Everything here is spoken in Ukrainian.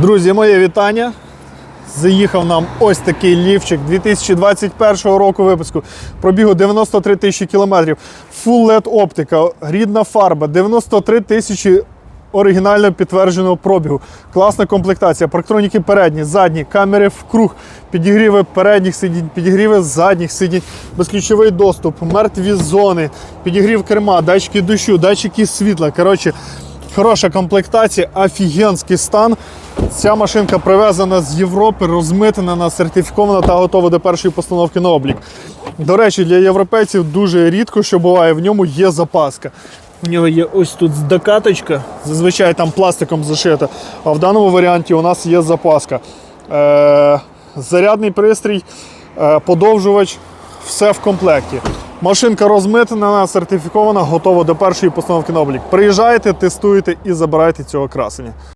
Друзі, моє вітання. Заїхав нам ось такий лівчик 2021 року випуску. Пробігу 93 тисячі кілометрів. Full LED оптика, рідна фарба, 93 тисячі оригінально підтвердженого пробігу. Класна комплектація. Парктроніки передні, задні, камери в круг, підігріви передніх сидінь, підігріви задніх сидінь, безключовий доступ, мертві зони, підігрів керма, датчики дощу, датчики світла. Коротше, Хороша комплектація, офігенський стан. Ця машинка привезена з Європи, розмитнена, сертифікована та готова до першої постановки на облік. До речі, для європейців дуже рідко, що буває, в ньому є запаска. У нього є ось тут докаточка, зазвичай там пластиком зашита, а в даному варіанті у нас є запаска. Е, зарядний пристрій, е, подовжувач, все в комплекті. Машинка розмитнена, сертифікована, готова до першої постановки на облік. Приїжджайте, тестуйте і забирайте цього красення.